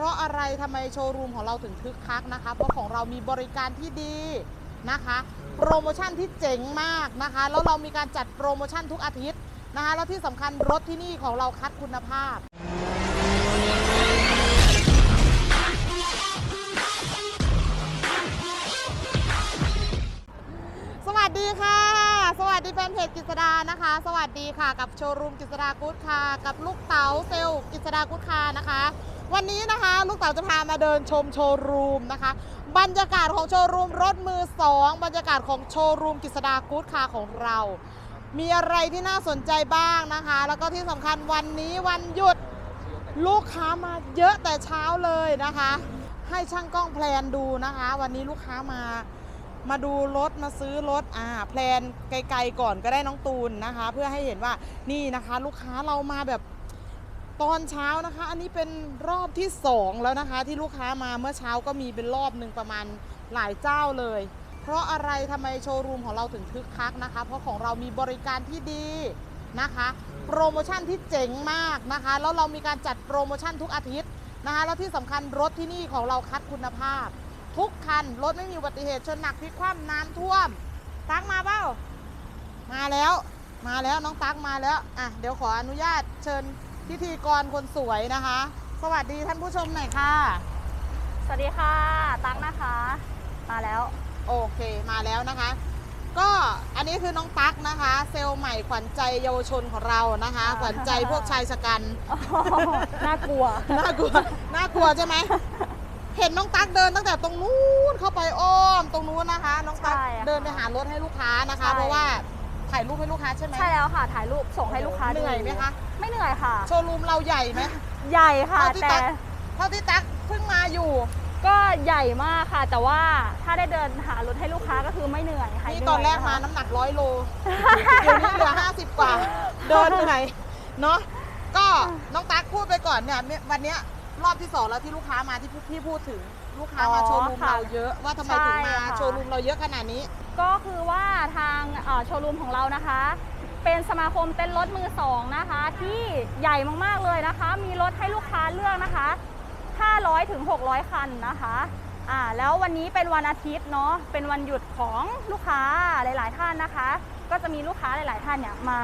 ราะอะไรทำไมโชว์รูมของเราถึงคึกคักนะคะ เพราะของเรามีบริการที่ดีนะคะ โปรโมชั่นที่เจ๋งมากนะคะ แล้วเรามีการจัดโปรโมชั่นทุกอาทิตย์นะคะ แล้วที่สำคัญรถที่นี่ของเราคัดคุณภาพสวัสดีค่ะ สวัสดีแฟนเพจกิษดานะคะ สวัสดีค่ะ กับโชว์รูมกิษดากู๊ดค่ะ กับลูกเต๋าเซลล์กิษดากู๊ดค่ะนะคะ วันนี้นะคะ ลูกเต๋าจะพามาเดินชมโชว์รูมนะคะ บรรยากาศของโชว์รูมรถมือสองบรรยากาศของโชว์รูมกิษดากู๊ดค่ะของเรา มีอะไรที่น่าสนใจบ้างนะคะ แล้วก็ที่สำคัญวันนี้วันหยุดลูกค้ามาเยอะแต่เช้าเลยนะคะ ให้ช่างกล้องแพลนดูนะคะ วันนี้ลูกค้ามามาดูรถมาซื้อรถอ่าแพลนไกลๆก่อนก็ได้น้องตูนนะคะ เพื่อให้เห็นว่านี่นะคะ ลูกค้าเรามาแบบ ตอนเช้านะคะ อันนี้เป็นรอบที่สองแล้วนะคะ ที่ลูกค้ามาเมื่อเช้าก็มีเป็นรอบหนึ่งประมาณหลายเจ้าเลย เพราะอะไรทำไมโชว์รูมของเราถึงคึกคักนะคะ เพราะของเรามีบริการที่ดีนะคะ โปรโมชั่นที่เจ๋งมากนะคะ แล้วเรามีการจัดโปรโมชั่นทุกอาทิตย์นะคะ แล้วที่สำคัญรถที่นี่ของเราคัดคุณภาพ ทุกคันรถไม่มีอุบัติเหตุชนหนักพลิกคว่ำน้ำท่วมตักมาเปล่ามาแล้ว มาแล้วน้องตักมาแล้วอะเดี๋ยวขออนุญาตเชิญ พิธีกรคนสวยนะคะ สวัสดีท่านผู้ชมหน่อยค่ะ สวัสดีค่ะ ตั๊กนะคะ มาแล้ว โอเคมาแล้วนะคะ ก็อันนี้คือน้องตั๊กนะคะ เซลล์ใหม่ขวัญใจเยาวชนของเรานะคะ อ่า ขวัญใจพวกชายชะกันน่ากลัว น่ากลัวน่ากลัวใช่ไหมเห็นน้องตั๊กเดินตั้งแต่ตรงนู้นเข้าไปอ้อมตรงนู้นนะคะ น้องตั๊กใช่ค่ะเดินไปหารถให้ลูกค้านะคะ ใช่ เพราะว่าถ่ายรูปให้ลูกค้าใช่ไหม ใช่แล้วค่ะ ถ่ายรูปส่งให้ลูกค้าเหนื่อยไหมคะ ไม่เหนื่อยค่ะ โชว์รูมเราใหญ่ไหม ใหญ่ค่ะเท่าที่แต่ตั๊ก เท่าที่ตั๊กเพิ่งมาอยู่ ก็ใหญ่มากค่ะ แต่ว่าถ้าได้เดินหารถให้ลูกค้าก็คือไม่เหนื่อยหายนี่เหตอนแรกยะคะมาน้ำหนักร้อยโลเดี๋ยวนี้เหลือ 50 กว่า เดินเหนื่อยเนาะก็น้องตั๊กพูดไปก่อนเนี่ยวันเนี้ยรอบที่สองแล้วที่ลูกค้ามาที่พี่พูดถึงลูกค้ามาโชว์รูมเราเยอะว่าทำไมถึงมาโชว์รูมเราเยอะขนาดนี้ ก็คือว่าทางเอ่อโชว์รูมของเรานะคะ เป็นสมาคมเต้นรถมือสองนะคะ ที่ใหญ่มากๆเลยนะคะ มีรถให้ลูกค้าเลือกนะคะ 500ถึง600 คันนะคะอ่าแล้ววันนี้เป็นวันอาทิตย์เนาะเป็นวันหยุดของลูกค้าหลาย ๆ ท่านนะคะ ก็จะมีลูกค้าหลาย ๆ ท่านเนี่ยมา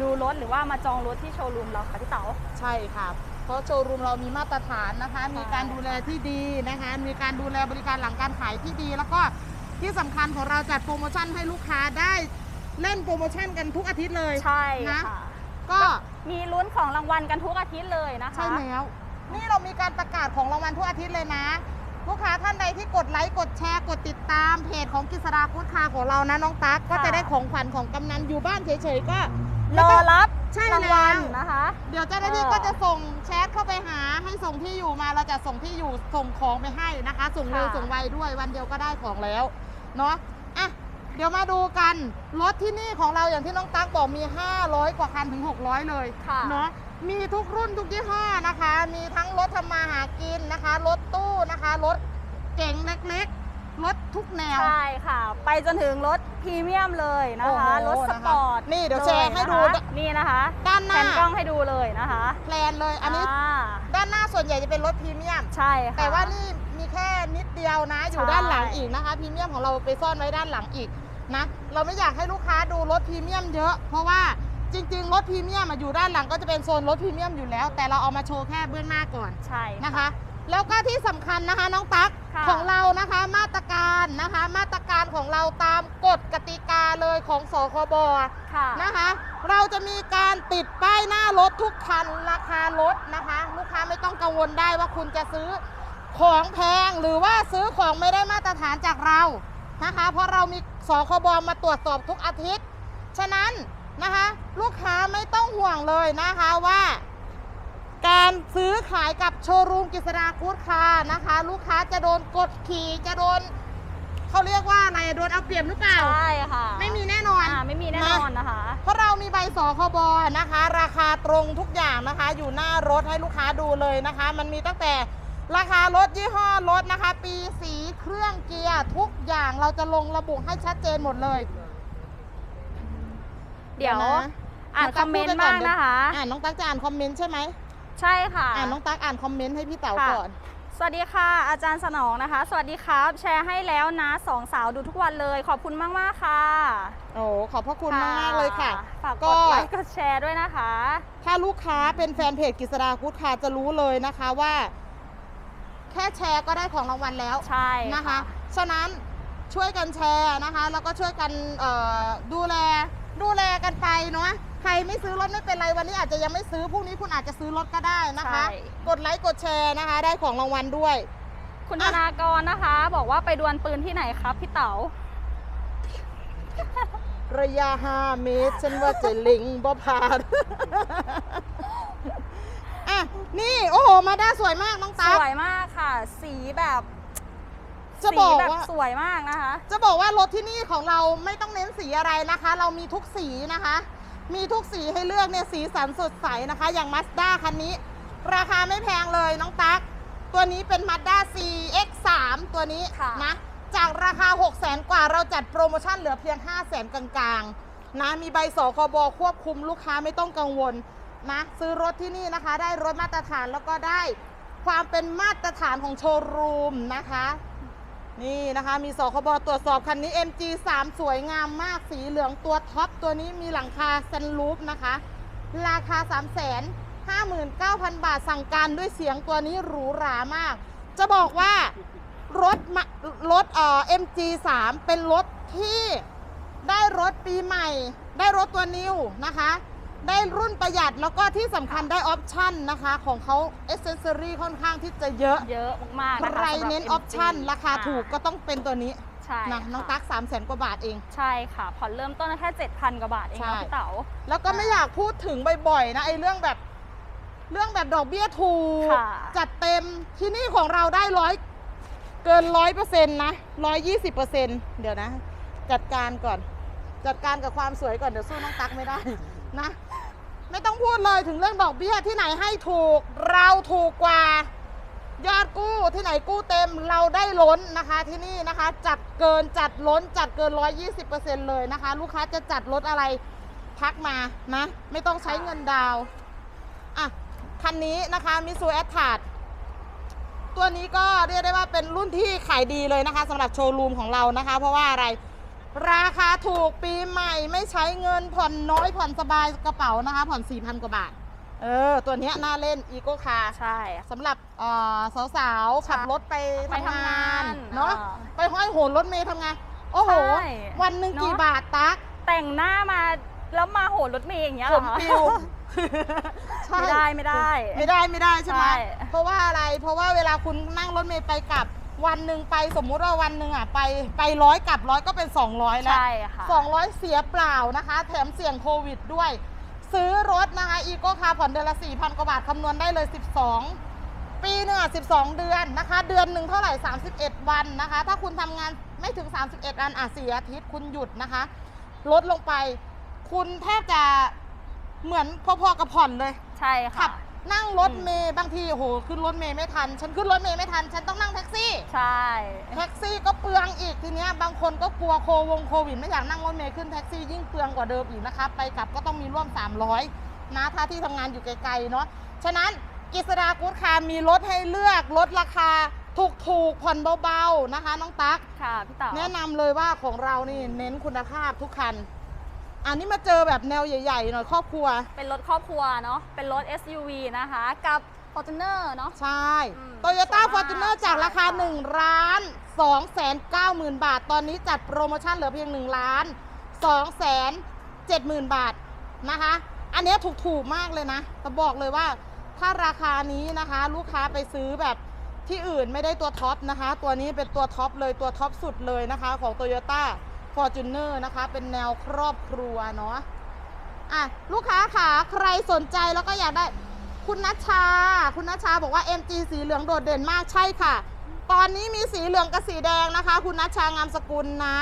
ดูรถหรือว่ามาจองรถที่โชว์รูมเราค่ะพี่เต๋า ใช่ค่ะ เพราะโชว์รูมเรามีมาตรฐานนะคะ มีการดูแลที่ดีนะคะ มีการดูแลบริการหลังการขายที่ดี แล้วก็ที่สำคัญของเราจัดโปรโมชั่นให้ลูกค้าได้ เล่นโปรโมชั่นกันทุกอาทิตย์เลยใช่นะค่ะก็มีลุ้นของรางวัลกันทุกอาทิตย์เลยนะคะ ใช่แล้วนี่เรามีการประกาศของรางวัลทุกอาทิตย์เลยนะ ลูกค้าท่านใดที่กดไลค์กดแชร์กดติดตามเพจของกิษดาพุทธคาของเรานะน้องตั๊กก็จะได้ของขวัญของกำนันอยู่บ้านเฉยๆก็รอรับใช่รางวัลแล้วนะคะ เดี๋ยวเจ้าหน้าที่เออก็จะส่งแชทเข้าไปหาให้ส่งที่อยู่มาเราจะส่งที่อยู่ส่งของไปให้นะคะ ส่งเร็วค่ะส่งไวด้วยวันเดียวก็ได้ของแล้วเนาะอะ เดี๋ยวมาดูกัน รถที่นี่ของเราอย่างที่น้องตั๊กบอกมี 500 กว่าคันถึง 600 เลยค่ะเนาะมีทุกรุ่นทุกยี่ห้อนะคะ มีทั้งรถทำมาหากินนะคะ รถตู้นะคะ รถเก๋งเล็กๆ รถทุกแนว ใช่ค่ะ ไปจนถึงรถพรีเมียมเลยนะคะโอ้รถโหสปอร์ตนะคะนี่เดี๋ยวแชร์ให้ดูเลยนะคะนี่นะคะ ด้านหแผน้านกล้องให้ดูเลยนะคะแพลนเลยอันนี้าด้านหน้าส่วนใหญ่จะเป็นรถพรีเมียม ใช่ค่ะแต่ว่านี่มี แค่นิดเดียวนะ อยู่ใช่ด้านหลังอีกนะคะพรีเมียมของเราไปซ่อนไว้ด้านหลังอีกนะเราไม่อยากให้ลูกค้าดูรถพรีเมียมเยอะ เพราะว่าจริง ๆ รถพรีเมียมอะอยู่ด้านหลังก็จะเป็นโซนรถพรีเมียมอยู่แล้ว แต่เราเอามาโชว์แค่เบื้องหน้าก่อนใช่นะคะ แล้วก็ที่สำคัญนะคะน้องตั๊กค่ะของเรานะคะมาตรการนะคะ มาตรการของเราตามกฎกติกาเลยของสคบค่ะนะคะ เราจะมีการติดป้ายหน้ารถทุกคันราคารถนะคะ ลูกค้าไม่ต้องกังวลได้ว่าคุณจะซื้อ ของแพงหรือว่าซื้อของไม่ได้มาตรฐานจากเรานะคะ เพราะเรามีสคบมาตรวจสอบทุกอาทิตย์ ฉะนั้นนะคะลูกค้าไม่ต้องห่วงเลยนะคะว่า การซื้อขายกับโชว์รูมกิษดาคูดคาร์นะคะ ลูกค้าจะโดนกดขี่จะโดนเขาเรียกว่าอะไรโดนเอาเปรียบหรือเปล่าใช่ค่ะไม่มีแน่นอนอ่าไม่มีแน่นอนนะคะ เพราะเรามีใบสคบนะคะ ราคาตรงทุกอย่างนะคะ อยู่หน้ารถให้ลูกค้าดูเลยนะคะ มันมีตั้งแต่ ราคารถยี่ห้อรถนะคะ ปีสีเครื่องเกียร์ทุกอย่างเราจะลงระบุให้ชัดเจนหมดเลยเดี๋ยวนะอ่านคอมเมนต์บ้างนะคะ อ่านน้องตั๊กจะอ่านคอมเมนต์ใช่ไหมใช่ค่ะอ่านน้องตั๊กอ่านคอมเมนต์ให้พี่เต๋าค่ะก่อน สวัสดีค่ะ อาจารย์สนองนะคะ สวัสดีครับ แชร์ให้แล้วนะสองสาวดูทุกวันเลย ขอบคุณมากๆค่ะ โอ้ขอบพระคุณมากๆเลยค่ะฝากก็กดไลค์กดแชร์ด้วยนะคะ ถ้าลูกค้าเป็นแฟนเพจกิษดากุ๊ดคาจะรู้เลยนะคะว่า แค่แชร์ก็ได้ของรางวัลแล้วใช่นะคะ ฉะนั้นช่วยกันแชร์นะคะ แล้วก็ช่วยกันเอ่อดูแลดูแลกันไปเนาะใครไม่ซื้อรถไม่เป็นไรวันนี้อาจจะยังไม่ซื้อพรุ่งนี้คุณอาจจะซื้อรถก็ได้นะคะใช่กดไลค์กดแชร์นะคะ ได้ของรางวัลด้วย คุณธอะนากรนะคะ บอกว่าไปดวลปืนที่ไหนครับพี่เต๋าระยะ5เมตร ฉันว่าจะเลิงบ่ผ่าน อะนี่โอ้โหมาด้าสวยมากน้องสตั๊กวยมากค่ะ สีแบบจะสีบอกแบบว่า สวยมากนะคะ จะบอกว่ารถที่นี่ของเราไม่ต้องเน้นสีอะไรนะคะ เรามีทุกสีนะคะ มีทุกสีให้เลือกเนี่ยสีสันสดใสนะคะ อย่าง Mazda คันนี้ ราคาไม่แพงเลยน้องตั๊ก ตัวนี้เป็น Mazda CX3 ตัวนี้ค่ะ นะจากราคา 6 0 0แสนกว่าเราจัดโปรโมชั่นเหลือเพียง 5 0 0แสนกลางๆนะมีใบสคบควบคุมลูกค้าไม่ต้องกังวล นะซื้อรถที่นี่นะคะได้รถมาตรฐานแล้วก็ได้ความเป็นมาตรฐานของโชว์รูมนะคะ นี่นะคะมีสคบตรวจสอบคันนี้ MG3 สวยงามมากสีเหลืองตัวท็อปตัวนี้มีหลังคาซันรูฟนะคะ ราคา 3 5 9 0 0 0 บาทสั่งการด้วยเสียงตัวนี้หรูหรามาก จะบอกว่ารถรถเอ่อ MG3 เป็นรถที่ได้รถปีใหม่ ได้รถตัวนิวนะคะ ได้รุ่นประหยัดแล้วก็ที่สำคัญได้ออปชั่นนะคะ ของเขาเอเซนเซอรี่ค่อนข้างที่จะเยอะเยอะมากๆใคนะคะรสำหบ เน้น MG ออปชั่นราคาถูกะก็ต้องเป็นตัวนี้ใช่นะน้องค่ะตั๊ก3 0 0แสนกว่าบาทเอง ใช่ค่ะผ่อนเริ่มต้นแค่7,000กว่าบาทเองใช่ นะพี่เต๋า แล้วก็ไม่อยากพูดถึงบ่อยๆนะไอ้เรื่องแบบ เรื่องแบบดอกเบี้ยถูก ค่ะ จัดเต็มที่นี่ของเราได้ร้อยเกินร้อยเปอร์เซ็นต์นะร้อยยี่สิบเปอร์เซ็นต์เดี๋ยวนะ จัดการก่อน จัดการกับความสวยก่อนเดี๋ยวสู้น้องตั๊กไม่ได้ นะ ไม่ต้องพูดเลยถึงเรื่องดอกเบี้ยที่ไหนให้ถูก เราถูกกว่า ยอดกู้ที่ไหนกู้เต็มเราได้ล้นนะคะที่นี่นะคะ จัดเกินจัดล้นจัดเกิน 120%เลยนะคะ ลูกค้าจะจัดรถอะไรทักมานะ ไม่ต้องใช้เงินดาวอะคันนี้นะคะมิซูแอตทาดตัวนี้ก็เรียกได้ว่าเป็นรุ่นที่ขายดีเลยนะคะสำหรับโชว์รูมของเรานะคะ เพราะว่าอะไร ราคาถูกปีใหม่ไม่ใช้เงินผ่อนน้อยผ่อนสบายกระเป๋านะคะ ผ่อน 4,000 กว่าบาท เออ ตัวเนี้ยน่าเล่นอีโกคาใช่ค่ะสำหรับเอ่อสาวๆ ขับรถไปไปทำทำงางาน นเนาะอ่าไปห้อยโหนรถเมย์ทำงานโอ้โห ใช่วันหนึ่งเนอะ กี่บาทตักแต่งหน้ามาแล้วมาโหนรถเมย์อย่างเงี้ยผเหรอมคะ ปิว ใช่ไม่ได้ไม่ได้ไม่ได้ไม่ได้ใช่ไหมใช่ เพราะว่าอะไรเพราะว่าเวลาคุณนั่งรถเมย์ไปกลับ วันหนึ่งไปสมมุติว่าวันหนึ่งอะไปไปร้อยกลับร้อยก็เป็น 200แล้วใช่ค่ะ200เสียเปล่านะคะ แถมเสี่ยงโควิดด้วย ซื้อรถนะคะอีโก้คาผ่อนเดือนละ 4,000 กว่าบาทคำนวณได้เลย 12 ปีหนึ่งอะ12 เดือนนะคะ เดือนหนึ่งเท่าไหร่ 31 วันนะคะ ถ้าคุณทำงานไม่ถึง 31วันอะสี่อาทิตย์คุณหยุดนะคะ ลดลงไป คุณแทบจะเหมือนพอๆกับผ่อนเลย ใช่ขัค่ะ บ นั่งรถเมย์บางทีโอ้โหขึ้นรถเมย์ไม่ทัน ฉันขึ้นรถเมย์ไม่ทัน ฉันต้องนั่งแท็กซี่ ใช่ แท็กซี่ก็เปลืองอีกทีเนี้ยบางคนก็กลัวโควงโควิดไม่อยากนั่งรถเมล์ขึ้นแท็กซี่ยิ่งเปลืองกว่าเดิมอีกนะคะไปกลับก็ต้องมีร่วม 300 นะถ้าที่ทำงานอยู่ไกลๆเนาะฉะนั้นกิษดากู๊ดคาร์มีรถให้เลือกลดราคาถูกๆผ่อนเบาๆนะคะ น้องตั๊กค่ะพี่เต๋าแนะนำเลยว่าของเรานี่เน้นคุณภาพทุกคัน อันนี้มาเจอแบบแนวใหญ่ๆหน่อยครอบครัว เป็นรถครอบครัวเนาะ เป็นรถ SUV นะคะ กับ Fortuner เนาะ ใช่อืมโตโยต้าสวยฟอมากร์จูเนอร์จากราคา ใช่ค่ะ 1 ล้าน2แสน9หมื่นบาท ตอนนี้จัดโปรโมชั่นเหลือเพียง 1 ล้าน2แสน7หมื่นบาทนะคะ อันเนี้ยถูกๆมากเลยนะ แต่บอกเลยว่าถ้าราคานี้นะคะ ลูกค้าไปซื้อแบบที่อื่นไม่ได้ตัวท็อปนะคะ ตัวนี้เป็นตัวท็อปเลยตัวท็อปสุดเลยนะคะของ Toyota Fortuner นะคะ เป็นแนวครอบครัวเนาะอะลูกค้าขาใครสนใจแล้วก็อยากได้คุณนัชชา คุณนัชชาบอกว่า MG สีเหลืองโดดเด่นมากใช่ค่ะ ตอนนี้มีสีเหลืองกับสีแดงนะคะ คุณนัชชางามสกุลนะ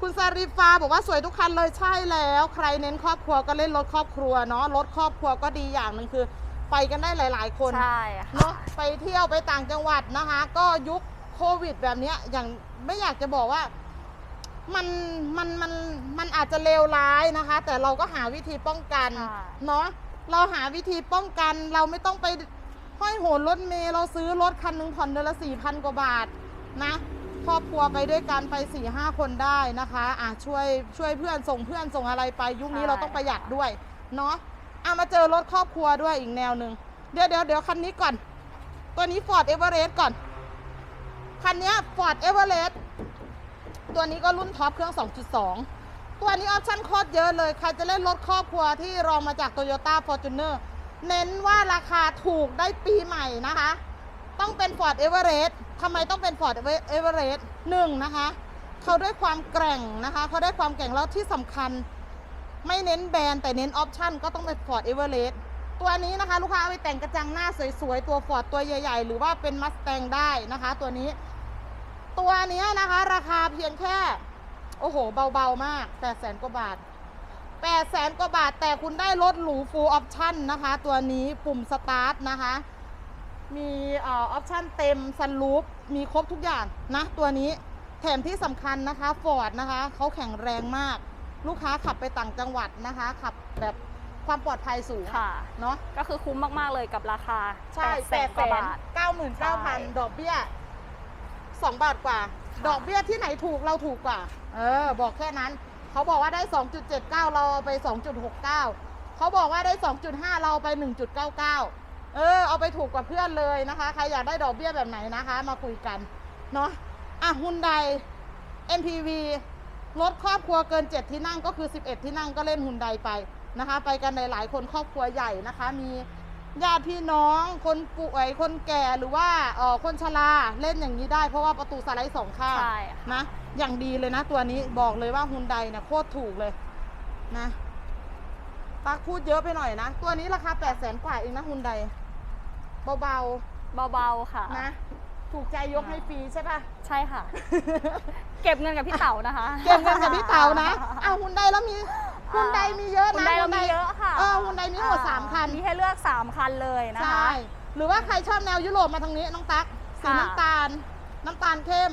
คุณซาริฟาบอกว่าสวยทุกคันเลยใช่แล้ว ใครเน้นครอบครัวก็เล่นรถครอบครัวเนาะรถครอบครัวก็ดีอย่างหนึ่งคือ ไปกันได้หลาย ๆ คนใช่ค่ะเนาะไปเที่ยวไปต่างจังหวัดนะคะ ก็ยุคโควิดแบบเนี้ยอย่างไม่อยากจะบอกว่า มันมันมันมันอาจจะเลวร้ายนะคะ แต่เราก็หาวิธีป้องกันค่ะ เนาะเราหาวิธีป้องกันเราไม่ต้องไปห้อยโหนรถเมล์เราซื้อรถคันหนึ่งผ่อนเดือนละสี่พันกว่าบาทนะครอบครัวไปด้วยกันไป4ี่ห้าคนได้นะคะอะช่วยช่วยเพื่อนส่งเพื่อนส่งอะไรไปยุคนี้ใช่เราต้องประหยัดด้วยเนาะอะมาเจอรถครอบครัวด้วยอีกแนวหนึ่งเดี๋ยวเดี๋ยวเดี๋ยวคันนี้ก่อน ตัวนี้ Ford Everest ก่อน คันเนี้ย Ford Everest ตัวนี้ก็รุ่นท็อปเครื่อง 2.2 ตัวนี้ออปชั่นโคตรเยอะเลย ใครจะเล่นรถครอบครัวที่รองมาจาก Toyota Fortuner เน้นว่าราคาถูกได้ปีใหม่นะคะ ต้องเป็น Ford Everest ทำไมต้องเป็น Ford Everest หนึ่งนะคะเขาด้วยความแกร่งนะคะเขาได้ความแกร่งแล้วที่สำคัญ ไม่เน้นแบรนด์แต่เน้นออปชั่นก็ต้องเป็น Ford Everest ตัวนี้นะคะลูกค้าเอาไปแต่งกระจังหน้าสวยๆ ตัว Ford ตัวใหญ่ ๆ หรือว่าเป็น Mustang ได้นะคะ ตัวนี้ ตัวเนี้ยนะคะ ราคาเพียงแค่ โอ้โห เบาๆมาก8 0 0 0 0กว่าบาท8 0 0 0 0กว่าบาท แต่คุณได้รถหรู full option นะคะ ตัวนี้ปุ่มสตาร์ทนะคะ มีเออออปชั่นเต็มซันรูฟมีครบทุกอย่างนะ ตัวนี้แถมที่สำคัญนะคะฟอร์ดนะคะเขาแข็งแรงมาก ลูกค้าขับไปต่างจังหวัดนะคะ ขับแบบความปลอดภัยสูงค่ะเนาะก็คือคุ้มมาก ๆ เลยกับราคาใช่8แปดกแสว่านบาทเก้าหมื่นเก้าพันใช่ดอกเบี้ย สองบาทกว่าค่ะดอกเบี้ยที่ไหนถูกเราถูกกว่า เออ บอกแค่นั้น เขาบอกว่าได้ 2.79 เราเอาไป 2.69 เขาบอกว่าได้ 2.5 เราเอาไป 1.99 เออ เอาไปถูกกว่าเพื่อนเลยนะคะ ใครอยากได้ดอกเบี้ยแบบไหนนะคะ มาคุยกัน เนาะอะฮุนได MPV รถครอบครัวเกิน 7 ที่นั่งก็คือ 11 ที่นั่งก็เล่นฮุนไดไปนะคะ ไปกันหลายๆคนครอบครัวใหญ่นะคะ มี ญาติพี่น้องคนป่วยคนแก่หรือว่าเออคนชราเล่นอย่างนี้ได้เพราะว่าประตูสไลด์สองข้างใช่ค่ะ นะอย่างดีเลยนะตัวนี้บอกเลยว่าฮุนไดเนี่ยโคตรถูกเลยนะตักพูดเยอะไปหน่อยนะ ตัวนี้ราคา8 0 0แสนกว่าเองนะฮุนไดเบาเบาๆค่ะ ๆนะ ถูกใจยกให้ฟรีใช่ปะ ใช่ค่ะ เก็บเงินกับพี่เต๋านะคะ เก็บเงินกับพี่เต๋านะ เอาฮุนไดแล้วมี ฮุนไดมีเยอะคุณนะได้เรามีเยอะค่ะเออฮุนไดมีทั้งหมดสามคัน มีให้เลือก3คันเลยนะใช่คะหรือว่าใครชอบแนวยุโรปมาทางนี้น้องตั๊ก สีค่ะน้ำตาล น้ำตาลเข้ม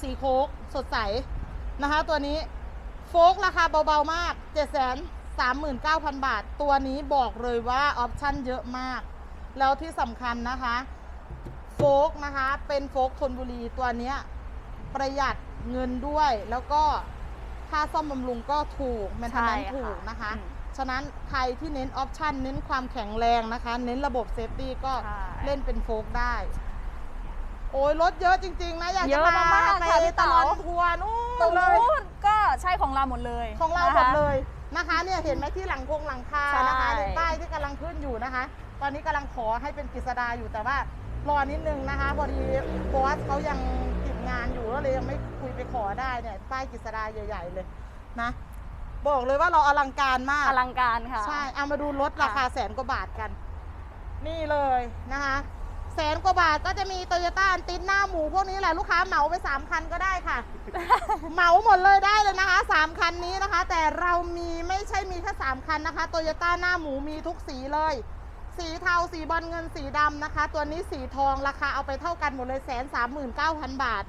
สีโค้กสดใสนะคะ ตัวนี้โฟกราคาเบาๆมาก7 3 9 0 0 0 บาท ตัวนี้บอกเลยว่าออปชั่นเยอะมาก แล้วที่สำคัญนะคะโฟกนะคะ เป็นโฟกธนบุรีตัวเนี้ยประหยัดเงินด้วยแล้วก็ ค่าซ่อมบำรุงก็ถูกแมนเทนแนนใช่ค่ะถูกนะคะ อืมฉะนั้นใครที่เน้นออปชันเน้นความแข็งแรงนะคะ เน้นระบบเซฟตี้ก็ใช่ เล่นเป็นโฟกได้ โอ้ยรถเยอะจริง ๆ นะ อยากเยจะอะพามากๆไปค่ะพี่ตเต๋า ลอดทัวร์นู่ตรงนเลยนู้นก็ใช่ของเราหมดเลยของเรานะคะหมดเลยนะคะเนี่ยเห็นไหมที่หลังคงหลังคาใช่ นะคะในป้ายที่กำลังขึ้นอยู่นะคะ ตอนนี้กำลังขอให้เป็นกฤษดาอยู่แต่ว่ารอนิดนึงนะคะพอดีบอสเขายังติดงานอยู่ก็เลยยังไม่คุยไปขอได้เนี่ยป้ายกฤษดาใหญ่ ๆ เลยนะ บอกเลยว่าเราอลังการมากอลังการค่ะ ใช่เอามาดูรถค่ะราคาแสนกว่าบาทกัน นี่เลยนะคะแสนกว่าบาทก็จะมีโตโยต้าอันติดหน้าหมูพวกนี้แหละลูกค้าเหมาไป3คันก็ได้ค่ะ เหมาหมดเลยได้เลยนะคะ3คันนี้นะคะ แต่เรามีไม่ใช่มีแค่3คันนะคะโตโยต้าหน้าหมูมีทุกสีเลย สีเทาสีบอลเงินสีดำนะคะ ตัวนี้สีทองราคาเอาไปเท่ากันหมดเลยแสนสามหมื่นเก้าพันบาท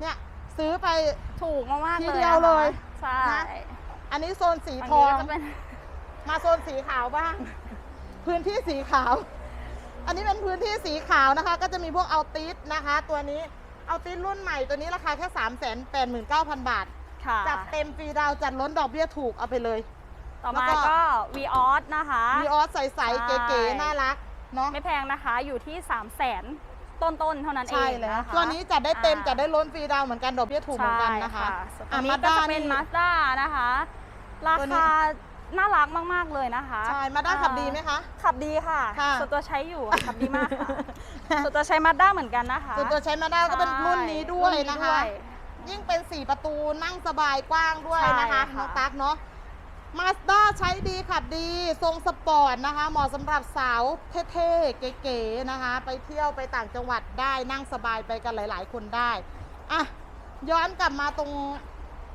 เนี่ยซื้อไป ถูกมากๆทีเลยเดียวนะคะเลย ใช่นะ อันนี้โซนสีอันทนี้องก็จะเป็นมาโซนสีขาวบ้าง พื้นที่สีขาว อันนี้เป็นพื้นที่สีขาวนะคะ ก็จะมีพวกเอาติสนะคะ ตัวนี้เอาติสรุ่นใหม่ตัวนี้ราคาแค่ 3 8 9 0 0 0 บาท ค่ะจัดเต็มฟรีดาวน์จัดล้นดอกเบี้ยถูกเอาไปเลย ต่อแล้วมาก็ ก็ v ีออสนะคะ มีออสใสใช่ๆเก๋ ๆ น่ารัก เนาะ ไม่แพงนะคะอยู่ที่ 3 0 0แสน ต้นๆเท่านั้นเอใช่งแล้วนะคะ ตัวนี้จัดได้เต็มอ่า จัดได้ล้นฟรีดาวน์เหมือนกันดอกเบี้ยถูกเหมือนกันนะคะใช่ส่วนอะตัวนี้มาก็ด้าจะเป็นนี่มาสด้านะคะ ราตัวนี้คาน่ารักมากๆเลยนะคะใช่มาด้าขับดีไหมคะ ขับดีค่ะค่ะ ส่วนตัวใช้อยู่อะขับดีมากค่ะส่วนตัวใช้มาด้าเหมือนกันนะคะส่วนตัวใช้มาด้าก็เป็นรุ่นนี้ด้วยรุ่นะคะ ด้วย ยิ่งเป็น 4 ประตูนั่งสบายกว้างด้วยนะคะใช่ค่ะ น้องตั๊กเนาะ มาสด้าใช้ดีขับดี ทรงสปอร์ตนะคะ เหมาะสำหรับสาวเท่ๆ เก๋ๆนะคะ ไปเที่ยวไปต่างจังหวัดได้นั่งสบายไปกันหลายๆ คนได้อะย้อนกลับมาตรง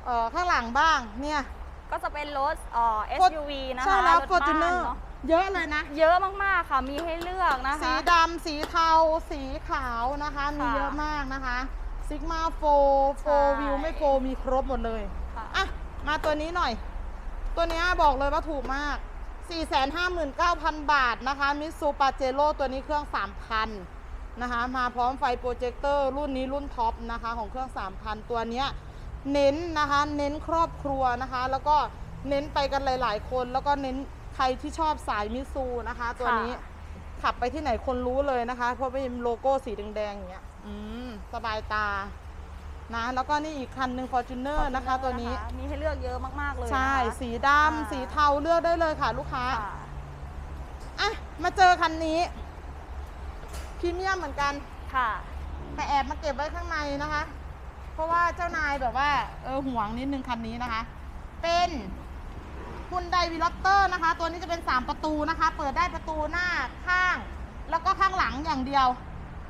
เอ่อข้างหลังบ้างเนี่ย ก็จะเป็นรถเอ่อ Ford- SUV นะคะใช่แล้วรถฟอร์จูเนอบ้านร์เนาะเยอะเลยนะ เยอะมากๆค่ะมีให้เลือกนะคะ สีดำสีเทา สีขาวนะคะ มีค่ะเยอะมากนะคะซิกมาโฟโฟใช่ วิวไม่โฟมีครบหมดเลย ค่ะ อะ มาตัวนี้หน่อย ตัวเนี้ยบอกเลยว่าถูกมาก 459,000 บาทนะคะมิซูปาเจโร่ตัวนี้เครื่อง 3,000นะคะ มาพร้อมไฟโปรเจคเตอร์รุ่นนี้รุ่นท็อปนะคะ ของเครื่อง 3,000 ตัวเนี้ยเน้นนะคะ เน้นครอบครัวนะคะ แล้วก็เน้นไปกันหลาย ๆ คน แล้วก็เน้นใครที่ชอบสายมิซูนะคะ ตัวนี้ค่ะขับไปที่ไหนคนรู้เลยนะคะ เพราะเป็นโลโก้สีแดงๆอย่างเงี้ย อืม สบายตา นะ แล้วก็นี่อีกคันหนึ่ง Fortuner นะคะ ตัวนี้ มีให้เลือกเยอะมากๆเลยนะคะ ใช่ สีอ่าดำสีเทาเลือกได้เลยค่ะ ลูกค้า ค่ะอะ มาเจอคันนี้พรีเมียมเหมือนกัน ค่ะแต่แอบมาเก็บไว้ข้างในนะคะ เพราะว่าเจ้านายแบบว่าเออห่วงนิดนึงคันนี้นะคะ เป็นคุณไดวีลอตเตอร์นะคะ ตัวนี้จะเป็น 3 ประตูนะคะ เปิดได้ประตูหน้าข้าง แล้วก็ข้างหลังอย่างเดียว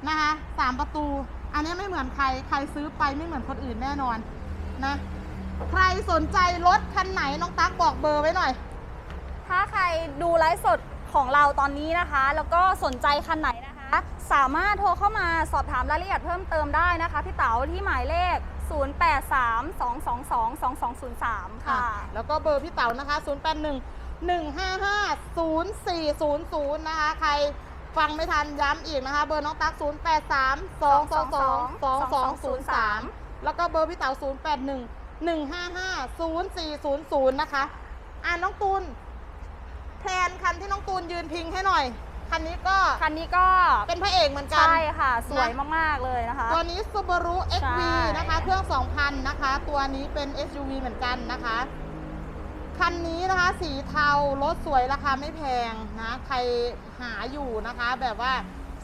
นะคะสามประตู อันนี้ไม่เหมือนใคร ใครซื้อไปไม่เหมือนคนอื่นแน่นอนนะ ใครสนใจรถคันไหนน้องตั๊กบอกเบอร์ไว้หน่อย ถ้าใครดูไลฟ์สดของเราตอนนี้นะคะ แล้วก็สนใจคันไหนนะคะ สามารถโทรเข้ามาสอบถามรายละเอียดเพิ่มเติมได้นะคะพี่เต๋าที่หมายเลข 0832222203 ค่ะ แล้วก็เบอร์พี่เต๋านะคะ 0 8 1 1 5 5 0 4 0 0 นะคะ ใคร ฟังไม่ทันย้ำอีกนะคะ เบอร์น้องตั๊ก 0 8 3 2 2 2 2 2 0 3 แล้วก็เบอร์พี่เต๋า0 8 1 1 5 5 0 4 0 0 นะคะ อ่าน้องตูนแทนคันที่น้องตูนยืนพิงให้หน่อย คันนี้ก็คันนี้ก็เป็นพระเอกเหมือนกัน ใช่ค่ะ สวยมาก ๆ เลยนะคะ ตัวนี้ Subaru XV ใช่นะคะ เครื่อง 2,000 นะคะ ตัวนี้เป็น SUV เหมือนกันนะคะ คันนี้นะคะสีเทารถสวยราคาไม่แพงนะใครหาอยู่นะคะ แบบว่า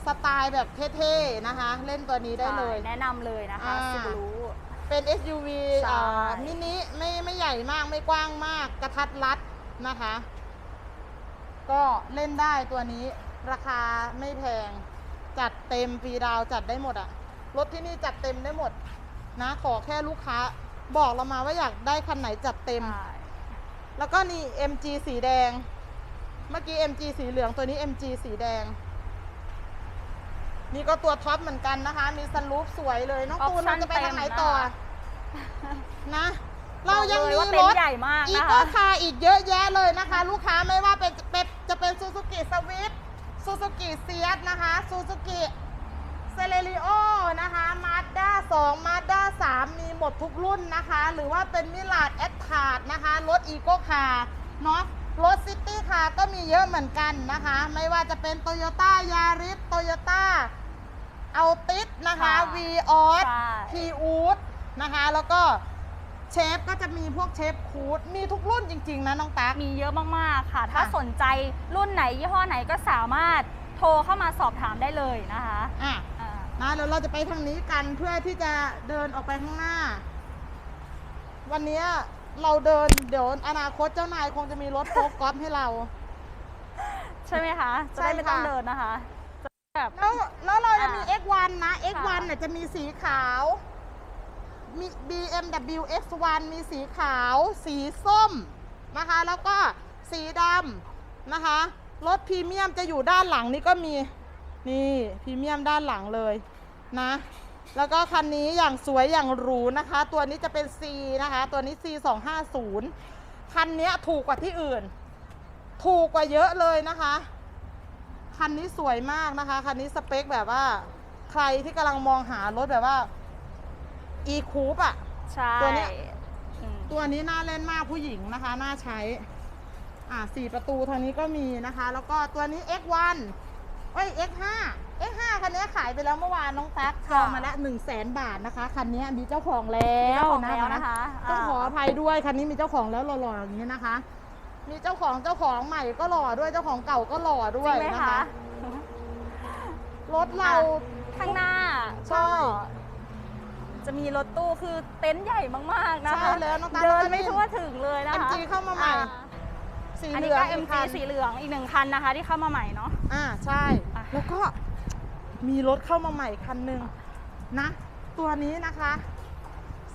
สไตล์แบบเท่ๆนะคะ เล่นตัวนี้ได้เลยใช่แนะนำเลยนะคะอ่า ซูบารุ เป็น SUV ใช่ อ่ามินิไม่ไม่ใหญ่มากไม่กว้างมากกระทัดรัดนะคะ ก็เล่นได้ตัวนี้ราคาไม่แพง จัดเต็มฟรีดาวน์จัดได้หมดอะรถที่นี่จัดเต็มได้หมดนะ ขอแค่ลูกค้า บอกเรามาว่าอยากได้คันไหนจัดเต็ม ใช่ แล้วก็นี่ MG สีแดง เมื่อกี้ MG สีเหลืองตัวนี้ MG สีแดง นี่ก็ตัวท็อปเหมือนกันนะคะ มีสลูปสวยเลย น้องตูนเราจะไปทางไหนต่อนะ เรายังบมีอกเลยว่าเต็นรถท์ใหญ่มากอีนะโก้คะ คาร์อีกเยอะแยะเลยนะคะ ลูกค้าไม่ว่าเป็นเป็นจะเป็นซูซูกิสวิฟซูซูกิเซียสนะคะซูซูกิเซเลริโอนะคะมาด้า2มาด้า 3 มีหมดทุกรุ่นนะคะ หรือว่าเป็นมิลาดแอดทาร์ดนะคะ รถอีโก้คาร์เนาะรถซิตี้คาร์ก็มีเยอะเหมือนกันนะคะ ไม่ว่าจะเป็นโตโยต้ายาริสโตโยต้าเอาติสนะคะค่ะวีออสใช่ พีอูดนะคะ แล้วก็เชฟก็จะมีพวกเชฟคูดมีทุกรุ่นจริง ๆ นะน้องตั๊ก มีเยอะมากๆค่ะ ถ้าค่ะ สนใจรุ่นไหนยี่ห้อไหนก็สามารถโทรเข้ามาสอบถามได้เลยนะคะ อะอ่า นะเดี๋ยวเราจะไปทางนี้กันเพื่อที่จะเดินออกไปข้างหน้า วันนี้เราเดินเดี๋ยวอนาคตเจ้านายคงจะมีรถโฟล์กอล์ฟให้เรา ใช่ไหมคะ จะใช่ได้ไม่ต้องค่ะเดินนะคะจะแบบ แล้วแล้วเราจะมีอ่า X1 นะ X1 ค่ะเนี่ยจะมีสีขาว มี BMW X1 มีสีขาว สีส้มนะคะ แล้วก็สีดำนะคะ รถพรีเมียมจะอยู่ด้านหลังนี่ก็มี นี่พรีเมียมด้านหลังเลย นะ แล้วก็คันนี้อย่างสวยอย่างหรูนะคะ ตัวนี้จะเป็น C นะคะ ตัวนี้ C 250คันนี้ถูกกว่าที่อื่น ถูกกว่าเยอะเลยนะคะ คันนี้สวยมากนะคะ คันนี้สเปคแบบว่า ใครที่กำลังมองหารถแบบว่า e coupe อะใช่ตัวเนี้ยอืมตัวนี้น่าเล่นมากผู้หญิงนะคะ น่าใช้ อ่าสี่ประตูทางนี้ก็มีนะคะ แล้วก็ตัวนี้ X1 เอ้ย X5 X5 คันนี้ขายไปแล้วเมื่อวานน้องตั๊กจองมาแล้วหนึ่งแสนบาทนะคะ คันนี้มีเจ้าของแล้มีวเจ้าของนะแล้วคะนะคะต้องขออาาภัยด้วยคันนี้มีเจ้าของแล้วหล่อๆอย่างนี้นะคะ มีเจ้าของเจ้าของใหม่ก็หล่อด้วยเจ้าของเก่าก็หล่อด้จวริยงไหมนะคะ คะ รถเรา ข้างหน้าใช่ ก็จะมีรถตู้คือเต็นท์ใหญ่มากๆนะคะใช่แล้วน้องตาลเดินแล้วก็ไม่นี่ทั่วถึงเลยนะคะ MG เข้ามาใหม่ อ่สีอันเหนี้ลือก็งอีก MG คันสีเหลืองอีกหนึ่งคันนะคะ ที่เข้ามาใหม่เนาะ อ่าใช่ อะ แล้วก็ มีรถเข้ามาใหม่คันหนึ่งนะ ตัวนี้นะคะ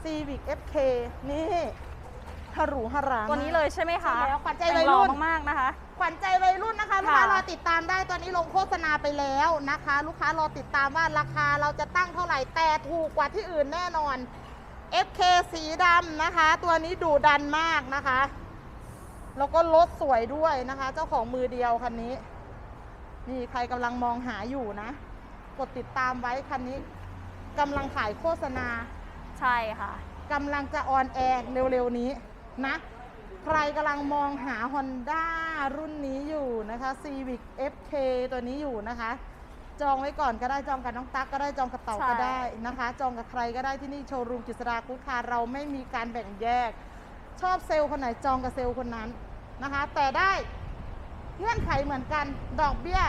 Civic FK นี่ฮารูฮารามตัวนี้เลยใช่ไหมคะใช่แล้วขวัญใจแต่วังยรุ่หล่อนมากๆนะคะ ขวัญใจวัยรุ่นนะคะลูกค้าค่ะรอติดตามได้ตอนนี้ลงโฆษณาไปแล้วนะคะ ลูกค้ารอติดตามว่าราคาเราจะตั้งเท่าไหร่แต่ถูกกว่าที่อื่นแน่นอน FK สีดำนะคะ ตัวนี้ดูดันมากนะคะ แล้วก็รถสวยด้วยนะคะ เจ้าของมือเดียวคันนี้ นี่ใครกำลังมองหาอยู่นะ กดติดตามไว้คันนี้กำลังขายโฆษณาใช่ค่ะกำลังจะออนแอร์เร็วๆนี้นะ ใครกำลังมองหา Honda รุ่นนี้อยู่นะคะ Civic FK ตัวนี้อยู่นะคะ จองไว้ก่อนก็ได้จองกับน้องตั๊กก็ได้จองกับเต่าก็ใช่ได้นะคะ จองกับใครก็ได้ที่นี่โชว์รูมกิษดาคุดคาเราไม่มีการแบ่งแยก ชอบเซลล์คนไหนจองกับเซลล์คนนั้นนะคะ แต่ได้เงื่อนไขเหมือนกันดอกเบี้ย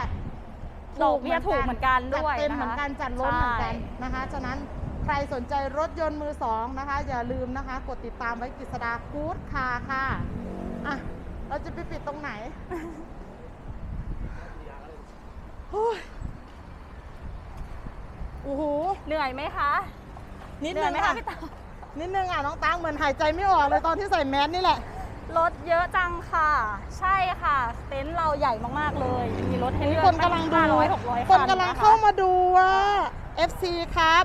ดอกเบี้ยถูกเหมือนกันจัดด้วยเต็มนะคะเหมือนกันจัดล้นเหมือนกันใช่นะคะ ฉะนั้นใครสนใจรถยนต์มือสองนะคะ อย่าลืมนะคะ กดติดตามไว้กิษดาคูดคาค่ะอะ เราจะไปปิดตรงไหนโอ้ยโอ้โห เหนื่อยไหมคะนิดเหนื่นึอยงไหมค่ะคะพี่ตานิดนึงอะน้องตังเหมือนหายใจไม่ออกเลยตอนที่ใส่แมสนี่แหละ รถเยอะจังค่ะ ใช่ค่ะ เต็นท์เราใหญ่มากๆเลย มีรถให้มีเลือกคนกำลังดูห้าร้อยหกร้อยคนกำลังเข้ามาดูว่า FC ครับ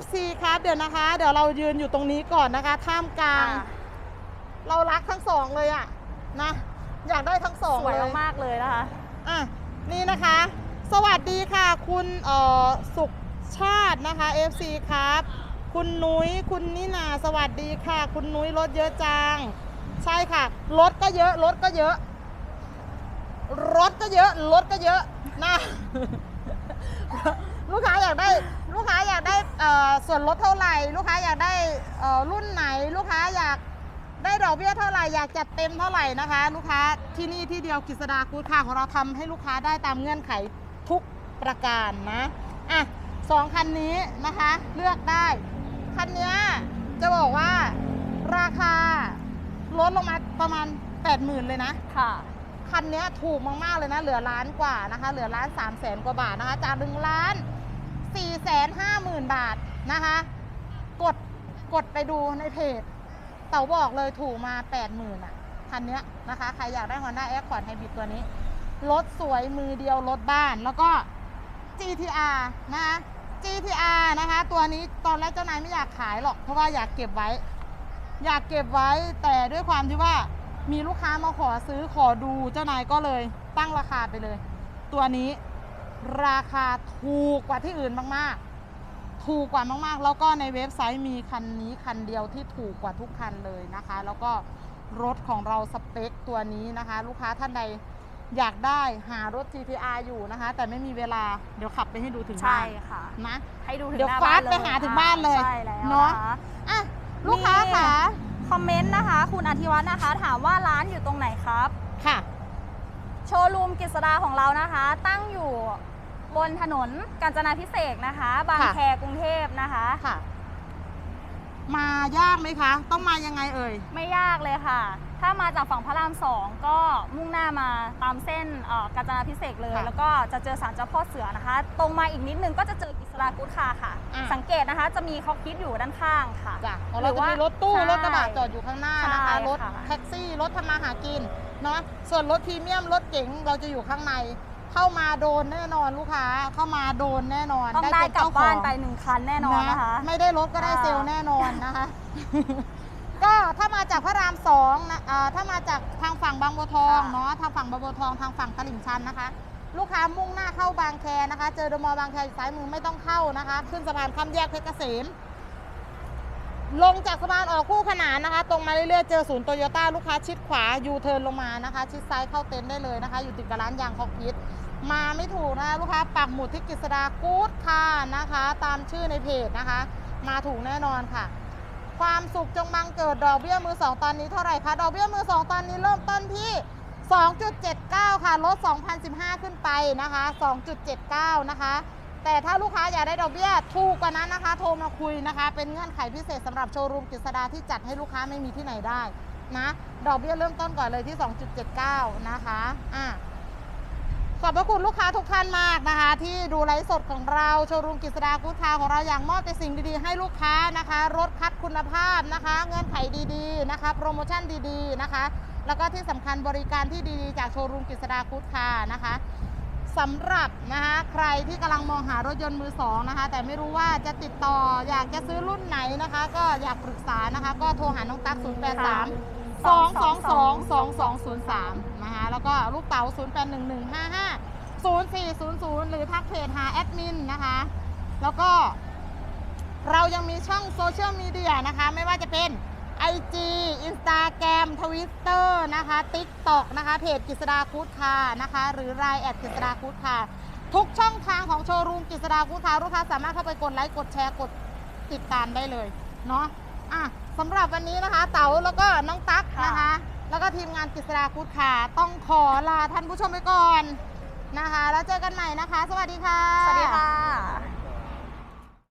FC ครับเดี๋ยวนะคะ เดี๋ยวเรายืนอยู่ตรงนี้ก่อนนะคะ ท่ามกลาง เรารักทั้งสองเลยอะนะ อยากได้ทั้งสองสวยเลยมากๆเลยนะคะอะนี่นะคะ สวัสดีค่ะ คุณเอ่อสุขชาตินะคะ FC ครับ คุณนุ้ยคุณนินาสวัสดีค่ะ คุณนุ้ยรถเยอะจัง ใช่ค่ะ รถก็เยอะ รถก็เยอะ รถก็เยอะ รถก็เยอะนะลูกค้าอยากได้ลูกค้าอยากได้ส่วนลดเท่าไหร่ ลูกค้าอยากได้รุ่นไหน ลูกค้าอยากได้ดอกเบี้ยเท่าไหร่อยากจัดเต็มเท่าไหร่นะคะ ลูกค้าที่นี่ที่เดียวกฤษดาคูดค่าของเราทำให้ลูกค้าได้ตามเงื่อนไขทุกประการนะอะสองคันนี้นะคะเลือกได้ คันนี้จะบอกว่าราคา ลดลงมาประมาณ 80,000 เลยนะ ค่ะ คันเนี้ยถูกมากๆเลยนะ เหลือล้านกว่านะคะ เหลือล้าน3 0 0แสนกว่าบาทนะคะจากหนึ่งล้าน4แสนห้าหมื่นบาทนะคะ กดกดไปดูในเพจเต่าบอกเลยถูกมา 80,000อะคันเนี้ยนะคะ ใครอยากได้ Honda Accord Hybrid ตัวนี้รถสวยมือเดียวรถบ้านแล้วก็ GTR นะคะ GTR นะคะ ตัวนี้ตอนแรกเจ้านายไม่อยากขายหรอก เพราะว่าอยากเก็บไว้ อยากเก็บไว้แต่ด้วยความที่ว่ามีลูกค้ามาขอซื้อขอดูเจ้านายก็เลยตั้งราคาไปเลย ตัวนี้ราคาถูกกว่าที่อื่นมากๆ ถูกกว่ามากๆ แล้วก็ในเว็บไซต์มีคันนี้คันเดียวที่ถูกกว่าทุกคันเลยนะคะ แล้วก็รถของเราสเปคตัวนี้นะคะ ลูกค้าท่านใดอยากได้หารถ GTR อยู่นะคะ แต่ไม่มีเวลาเดี๋ยวขับไปให้ดูถึงใช่บ้านค่ะนะให้ดูถึงเดี๋ยวหน้าฟาบ้าสนต์เลยไปหาถึงบ้านเลยใช่แล้วเนาะนะคะอะ ลูกค้ามีค่ะคอมเมนต์นะคะ คุณอธิวัฒน์นะคะ ถามว่าร้านอยู่ตรงไหนครับ ค่ะ โชว์รูมกฤษดาของเรานะคะ ตั้งอยู่บนถนนกาญจนาพิเศษกนะคะ บางค่ะแคกรุงเทพนะคะค่ะ มายากไหมคะ ต้องมายังไงเอ่ย ไม่ยากเลยค่ะ ถ้ามาจากฝั่งพระรามสองก็มุ่งหน้ามาตามเส้นเอ่อกาญจนาพิเศษกเลย ค่ะแล้วก็จะเจอศาลเจ้าพ่อเสือนะคะ ตรงมาอีกนิดนึงก็จะเจอกิษรากุฎคาค่ะ อะสังเกตนะคะจะมีคอกพิษอยู่ด้านข้างค่ะ จ้ะของหรืเราอจะว่ามีรถตู้ใช่รถกระบะจอดอยู่ข้างหน้านะคะ ใช่รถค่ะ แท็กซี่รถทำมาหากินเนาะส่วนรถพรีเมียมรถเก๋งเราจะอยู่ข้างใน เข้ามาโดนแน่นอนลูกค้า เข้ามาโดนแน่นอนต้องได้เป็กลับเจ้ขบ้านองไปหนึ่งคันแน่นอนนะคะ ไม่ได้รถก็ได้อ่า เซลล์แน่นอนนะคะ ก็ถ้ามาจากพระรามสองนะอ่าถ้ามาจากทางฝั่งบางบัวทองเนาะทางฝั่งบางบัวทองทางฝั่งตลิ่งชันนะคะ ลูกค้ามุ่งหน้าเข้าบางแคนะคะ เจอเดอะมอลล์บางแคอยู่ซ้ายมือไม่ต้องเข้านะคะ ขึ้นสะพานข้ามแยกเพชรเกษม ลงจากสะพานออกคู่ขนานนะคะ ตรงมาเรื่อยๆเจอศูนย์โตโยต้าลูกค้าชิดขวายูเทิร์นลงมานะคะ ชิดซ้ายเข้าเต็นท์ได้เลยนะคะ อยู่ติดกับร้านยางคอกพิษมาไม่ถูกนะคะลูกค้าปักหมุดที่กฤษดากู๊ดค่ะนะคะ ตามชื่อในเพจนะคะ มาถูกแน่นอนค่ะ ความสุขจงบังเกิดดอกเบี้ยมือสองตอนนี้เท่าไหร่คะดอกเบี้ยมือสองตอนนี้เริ่มต้นที่ 2.79 ค่ะลด 2015 ขึ้นไปนะคะ 2.79 นะคะ แต่ถ้าลูกค้าอยากได้ดอกเบี้ยถูกกว่านั้นนะคะ โทรมาคุยนะคะ เป็นเงื่อนไขพิเศษสำหรับโชว์รูมกฤษดาที่จัดให้ลูกค้าไม่มีที่ไหนได้นะ ดอกเบี้ยเริ่มต้นก่อนเลยที่ 2.79 นะคะอะ ขอบพระคุณลูกค้าทุกท่านมากนะคะ ที่ดูไลฟ์สดของเราโชว์รูมกฤษดากู๊ดคาของเราอย่างมอบแต่สิ่งดีๆ ให้ลูกค้านะคะ รถคัดคุณภาพนะคะ เงื่อนไขดีๆนะคะ โปรโมชั่นดีๆนะคะ แล้วก็ที่สำคัญบริการที่ดีๆ จากโชว์รูมกฤษดากู๊ดคานะคะสำหรับนะคะใครที่กำลังมองหารถยนต์มือสองนะคะแต่ไม่รู้ว่าจะติดต่ออยากจะซื้อรุ่นไหนนะคะ ก็อยากปรึกษานะคะ ก็โทรหาน้องตั๊ก 0 8 3 2222203นะคะแล้วก็ลูกเต๋า081155 0400หรือทักเพจหาแอดมินนะคะ แล้วก็ เรายังมีช่องโซเชียลมีเดียนะคะ ไม่ว่าจะเป็น IG Instagram Twitter นะคะ TikTok นะคะเพจกิษดาคูดคานะคะ หรือรายแอดกิษดาคูดคาทุกช่องทางของโชว์รูมกิษดาคูดคาลูกค้าสามารถเข้าไปกดไลค์กดแชร์กดติดตามได้เลย เนาะอะ สำหรับวันนี้นะคะ เต๋าแล้วก็น้องตั๊กนะคะ แล้วก็ทีมงานกิษดาคูดขาต้องขอลาท่านผู้ชมไปก่อนนะคะ แล้วเจอกันใหม่นะคะ สวัสดีค่ะ สวัสดีค่ะ